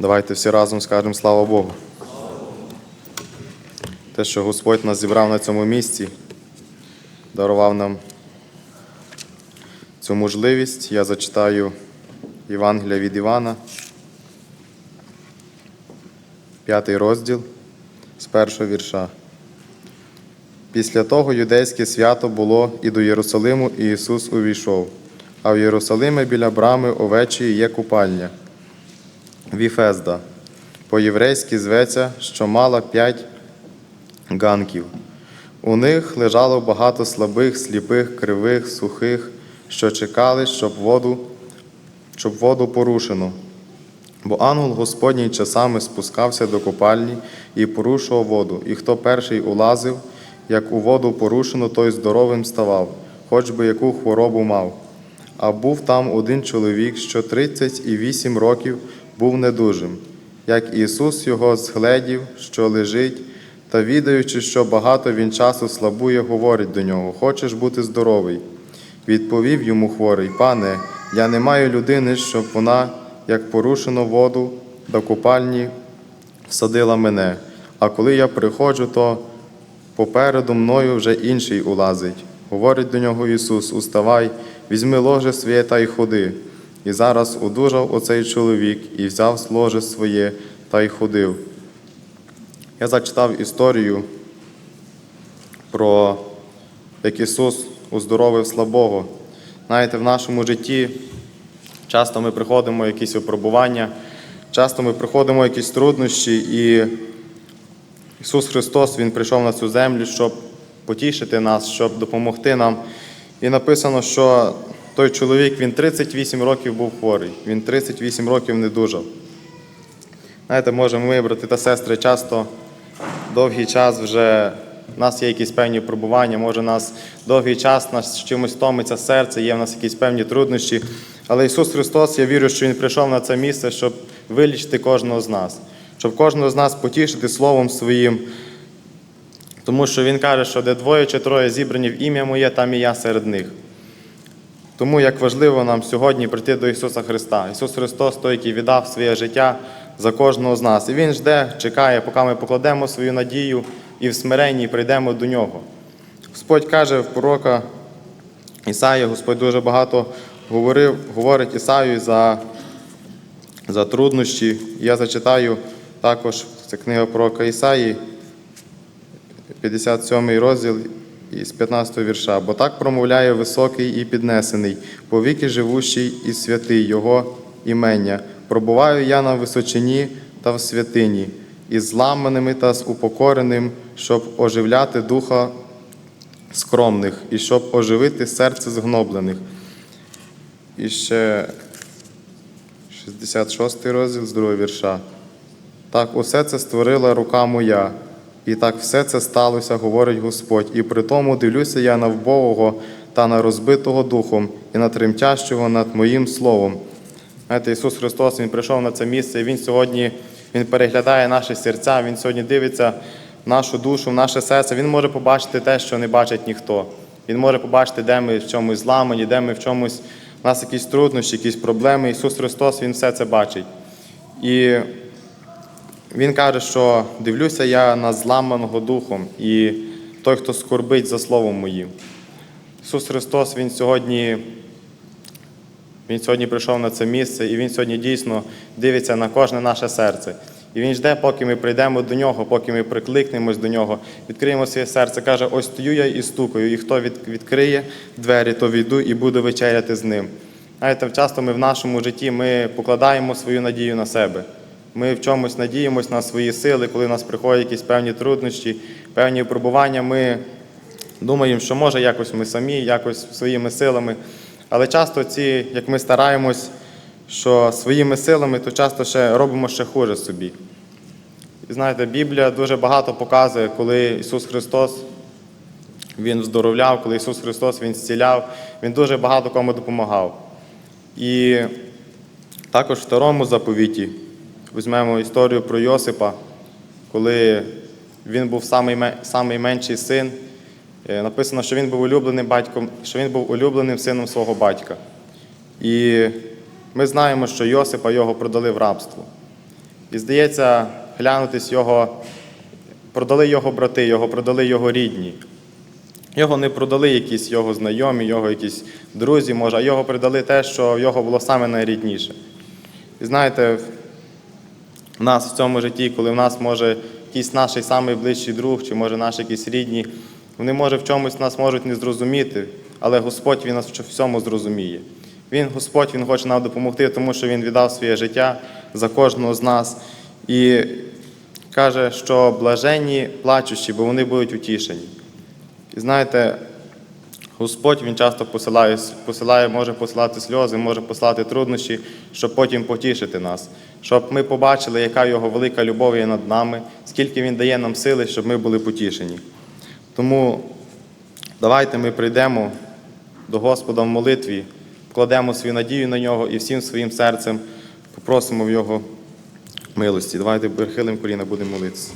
Давайте всі разом скажемо слава Богу. Те, що Господь нас зібрав на цьому місці, дарував нам цю можливість. Я зачитаю Євангелія від Івана, п'ятий розділ з першого вірша. Після того юдейське свято було і до Єрусалиму, і Ісус увійшов. А в Єрусалимі біля брами овечої є купальня. Віфезда, по-єврейськи зветься, що мала п'ять ганків. У них лежало багато слабих, сліпих, кривих, сухих, що чекали, щоб воду, щоб воду порушено. Бо ангел Господній часами спускався до купальні і порушував воду, і хто перший улазив, як у воду порушено, той здоровим ставав, хоч би яку хворобу мав. А був там один чоловік, що 38 років був недужим. Як Ісус його згледів, що лежить, та відаючи, що багато він часу слабує, говорить до нього: Хочеш бути здоровий? Відповів йому хворий, пане, я не маю людини, щоб вона, як порушено воду до купальні, всадила мене. А коли я приходжу, то попереду мною вже інший улазить. Говорить до нього Ісус: Уставай, візьми ложе своє та й ходи. І зараз одужав оцей чоловік і взяв ложе своє та й ходив. Я зачитав історію про як Ісус уздоровив слабого. Знаєте, в нашому житті часто ми приходимо якісь випробування, часто ми приходимо якісь труднощі, і Ісус Христос Він прийшов на цю землю, щоб потішити нас, щоб допомогти нам. І написано, що той чоловік він 38 років був хворий, він 38 років не дужав. Знаєте, може, ми, брати та сестри, часто довгий час вже в нас є якісь певні пробування, може, у нас довгий час нас чимось томиться серце, є в нас якісь певні труднощі. Але Ісус Христос, я вірю, що Він прийшов на це місце, щоб вилічити кожного з нас, щоб кожного з нас потішити Словом Своїм. Тому що Він каже, що де двоє чи троє зібрані в ім'я Моє, там і я серед них. Тому як важливо нам сьогодні прийти до Ісуса Христа. Ісус Христос, той, який віддав своє життя за кожного з нас. І Він жде, чекає, поки ми покладемо свою надію і в смиренні прийдемо до Нього. Господь каже в пророка Ісаї, Господь дуже багато говорив, говорить Ісаю за, за труднощі. Я зачитаю також це книга пророка Ісаї, 57 розділ із 15 вірша. Бо так промовляє високий і піднесений, повіки живущий і святий Його імення. Пробуваю я на височині та в святині, із зламаними та з упокореним, щоб оживляти духа скромних і щоб оживити серце згноблених. І ще 66 розділ з другого вірша. Так усе це створила рука моя, і так все це сталося, говорить Господь. І при тому дивлюся я на вбогого та на розбитого духом, і на тремтящого над моїм словом. Знаєте, Ісус Христос Він прийшов на це місце, і Він сьогодні Він переглядає наші серця, Він сьогодні дивиться в нашу душу, в наше серце. Він може побачити те, що не бачить ніхто. Він може побачити, де ми в чомусь зламані, де ми в чомусь, у нас якісь труднощі, якісь проблеми. Ісус Христос Він все це бачить. І Він каже, що дивлюся я на зламаного духом і той, хто скорбить за Словом моїм. Ісус Христос, Він сьогодні. Він сьогодні прийшов на це місце, і Він сьогодні дійсно дивиться на кожне наше серце. І Він жде, поки ми прийдемо до нього, поки ми прикликнемось до нього, відкриємо своє серце. Каже, ось стою я і стукаю, і хто відкриє двері, то війду і буду вечеряти з ним. Знаєте, часто ми в нашому житті ми покладаємо свою надію на себе. Ми в чомусь надіємось на свої сили, коли в нас приходять якісь певні труднощі, певні випробування, ми думаємо, що може якось ми самі, якось своїми силами. Але часто ці, як ми стараємось, що своїми силами, то часто ще робимо ще хуже собі. І знаєте, Біблія дуже багато показує, коли Ісус Христос Він здоровляв, коли Ісус Христос Він зціляв, Він дуже багато кому допомагав. І також в второму заповіті візьмемо історію про Йосипа, коли він був самий, менший син. Е, Написано, що він був улюбленим батьком, що він був улюбленим сином свого батька. І ми знаємо, що Йосипа його продали в рабство. І здається, глянутись його, продали його брати, його продали його рідні. Його не продали якісь його знайомі, його якісь друзі, може, а його придали те, що його було саме найрідніше. І знаєте, в нас в цьому житті, коли в нас може якийсь наш найближчий друг, чи може наші якісь рідні, вони може в чомусь нас можуть не зрозуміти, але Господь Він нас в всьому зрозуміє. Він, Господь, Він хоче нам допомогти, тому що Він віддав своє життя за кожного з нас. І каже, що блаженні плачущі, бо вони будуть утішені. І знаєте, Господь Він часто посилає, посилає, може посилати сльози, може посилати труднощі, щоб потім потішити нас, щоб ми побачили, яка його велика любов є над нами, скільки Він дає нам сили, щоб ми були потішені. Тому давайте ми прийдемо до Господа в молитві, вкладемо свою надію на нього і всім своїм серцем попросимо в Його милості. Давайте перехилимо коліна, будемо молитися.